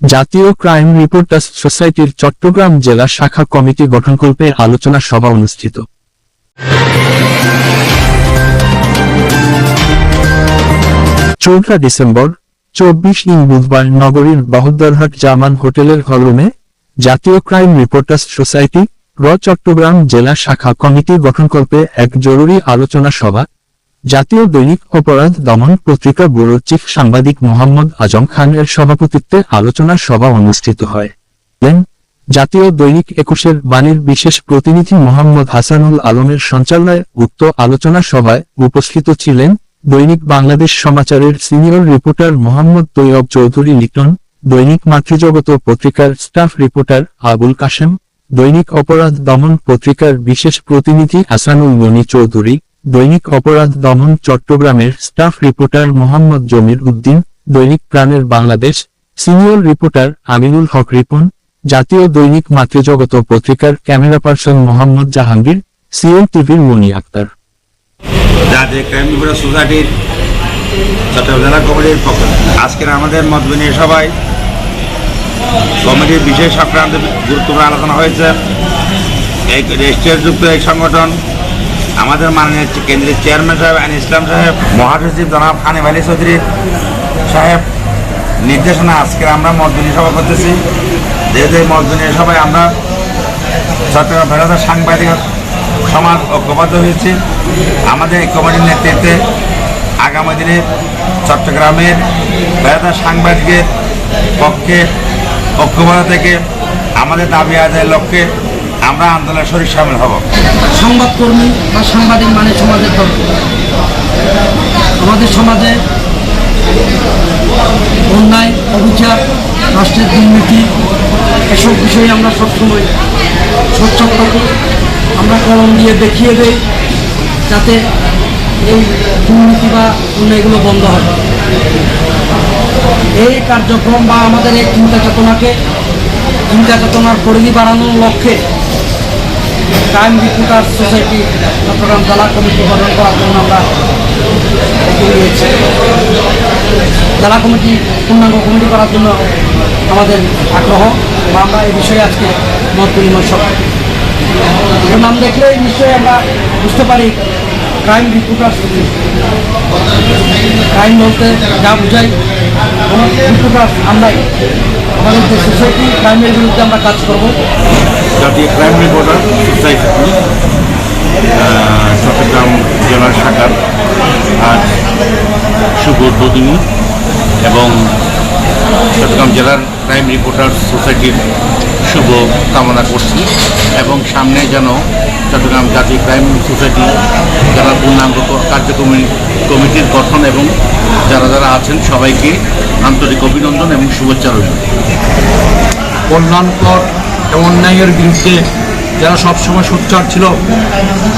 জাতীয় crime reporters সোসাইটির চট্টগ্রাম জেলা শাখা কমিটি গঠনকল্পে আলোচনা সভা অনুষ্ঠিত। চৌঠা ডিসেম্বর, চব্বিশ ইং বুধবার নগরীর বাহুদ্দারহাট জামান হোটেলের হলরুমে জাতীয় ক্রাইম রিপোর্টার্স সোসাইটি র চট্টগ্রাম জেলা শাখা কমিটি গঠনকল্পে এক জরুরি আলোচনা সভা জাতীয় দৈনিক অপরাধ দমন পত্রিকা ব্যুরোর চিফ সাংবাদিক মোহাম্মদ আজম খানের সভাপতিত্বে আলোচনা সভা অনুষ্ঠিত হয়। জাতীয় দৈনিক একুশের বাণীর বিশেষ প্রতিনিধি মোহাম্মদ হাসানুল আলমের সঞ্চালনায় উক্ত আলোচনা সভায় উপস্থিত ছিলেন দৈনিক বাংলাদেশ সমাচারের সিনিয়র রিপোর্টার মোহাম্মদ তৈয়ব চৌধুরী লিটন, দৈনিক মাতৃজগত পত্রিকার স্টাফ রিপোর্টার আবুল কাশেম, দৈনিক অপরাধ দমন পত্রিকার বিশেষ প্রতিনিধি হাসানুল মনি চৌধুরী দৈনিক অপরাধ দমন চট্টগ্রামের স্টাফ রিপোর্টার মোহাম্মদ জমির উদ্দিন, দৈনিক প্রাণের বাংলাদেশ, সিনিয়র রিপোর্টার আমিনুল হক রিপন, জাতীয় দৈনিক মাতৃজগত পত্রিকার camera person Mohammad Jahangir, CN টিভির মনি আক্তার। কমিটির আজকের আমাদের মত বিনিময় সভায় কমিটির বিশেষ সংক্রান্ত গুরুত্বপূর্ণ আলোচনা হয়েছে। এই রেজিস্ট্রিযুক্ত এই সংগঠন আমাদের মাননীয় কেন্দ্রীয় চেয়ারম্যান সাহেব আইন ইসলাম সাহেব, মহাসচিব জনাব হানিফ আলী চৌধুরী সাহেব, নির্দেশনা আজকের আমরা মত সভা করতেছি। যেহেতু এই মত সভায় আমরা চট্টগ্রাম ফেরতের সাংবাদিক সমাজ ঐক্যবদ্ধ হয়েছি। আমাদের এই কমিটির নেতৃত্বে আগামী দিনে চট্টগ্রামের বেড়াদার সাংবাদিকের পক্ষে ঐক্যবদ্ধ থেকে আমাদের দাবি আদায়ের লক্ষ্যে আমরা আন্দোলনের শরীর সামিল হব। সংবাদকর্মী বা সাংবাদিক মানে সমাজের ধর্ম আমাদের সমাজে অন্যায়, অবিচার, রাষ্ট্রের দুর্নীতি, এসব বিষয়ে আমরা সবসময় সোচ্চার থাকি আমরা কলম দিয়ে দেখিয়ে দেই যাতে এই দুর্নীতি বা অন্যায়গুলো বন্ধ হয়। এই কার্যক্রম বা আমাদের এই চিন্তা চেতনাকে, চিন্তা চেতনার পরিধি বাড়ানোর লক্ষ্যে ক্রাইম রিপোর্টার সোসাইটি চট্টগ্রাম জেলা কমিটি গঠন করার জন্য আমরা জেলা কমিটি পূর্ণাঙ্গ কমিটি করার জন্য আমাদের আগ্রহ বা আমরা এই বিষয়ে আজকে মত বিনিময় এর নাম দেখলেই নিশ্চয়ই আমরা বুঝতে পারি ক্রাইম রিপোর্টার ক্রাইম বলতে যা বোঝাই রিপোর্টার আমরাই। আমাদের সোসাইটি ক্রাইমের বিরুদ্ধে আমরা কাজ করব। জাতীয় ক্রাইম রিপোর্টার সোসাইটি চট্টগ্রাম জেলার শাখার আজ শুভ উদ্বোধনী এবং চট্টগ্রাম জেলার ক্রাইম রিপোর্টার সোসাইটির শুভ কামনা করছি এবং সামনে যেন চট্টগ্রাম জাতীয় ক্রাইম সোসাইটি যারা পূর্ণাঙ্গ কার্যক্রমী কমিটির গঠন এবং যারা যারা আছেন সবাইকে আন্তরিক অভিনন্দন এবং শুভেচ্ছা রইল। কল্যাণকর অন্যায়ের বিরুদ্ধে যারা সবসময় সোচ্চার ছিল,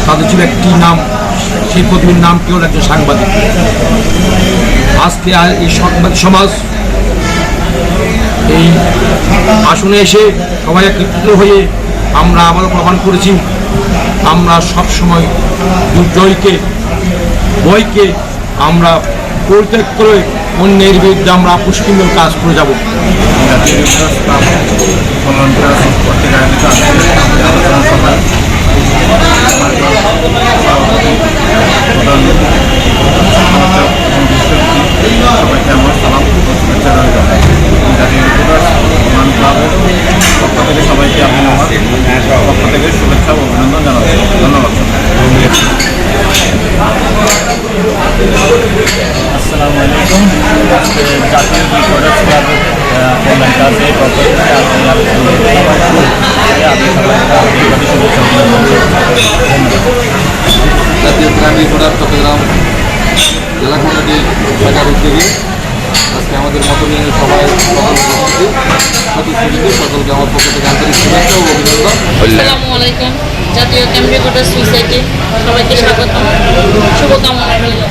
তাদের ছিল একটি নাম, সেই নাম কি হল একজন সাংবাদিক। আজকে এই সাংবাদিক সমাজ এই আসনে এসে সবাই একত্রিত হয়ে আমরা আবারও প্রমাণ করেছি, আমরা সব সময় দুর্জয়কে বইকে আমরা পরিত্যাগ করে অন্যের বিরুদ্ধে আমরা পুষ্টিমূল কাজ করে যাব জাতীয় রিপোর্টার্স ক্লাব কল্যাণপুরা পত্রিকা আয়োজিত আজকের আলোচনা সভায় আমার ক্লাব সভাপতি প্রধান সমালোচক এবং বিশেষজ্ঞ সবাইকে আমার সালাম ও শুভেচ্ছা রইল জাতীয় রিপোর্টার্স কল্যাণ ক্লাবের পক্ষ থেকে সবাইকে আমি আমার পক্ষ থেকে শুভেচ্ছা ও অভিনন্দন জানাচ্ছি ধন্যবাদ আসসালামু আলাইকুম আজকে জাতীয় রিপোর্টার্স ক্লাবের কল্যাণ কাজে থেকে আপনি জানাচ্ছি। জাতীয় ক্রাইম রিপোর্টার চট্টগ্রাম জেলা কমিটির শাখার উদ্যোগে আজকে আমাদের মত সবাই সকল সকলকে আমার পক্ষ থেকে আসসালামু আলাইকুম জাতীয় ক্যাম্প রেকর্ডার সোসাইটি সবাইকে স্বাগত শুভকামনা রইল।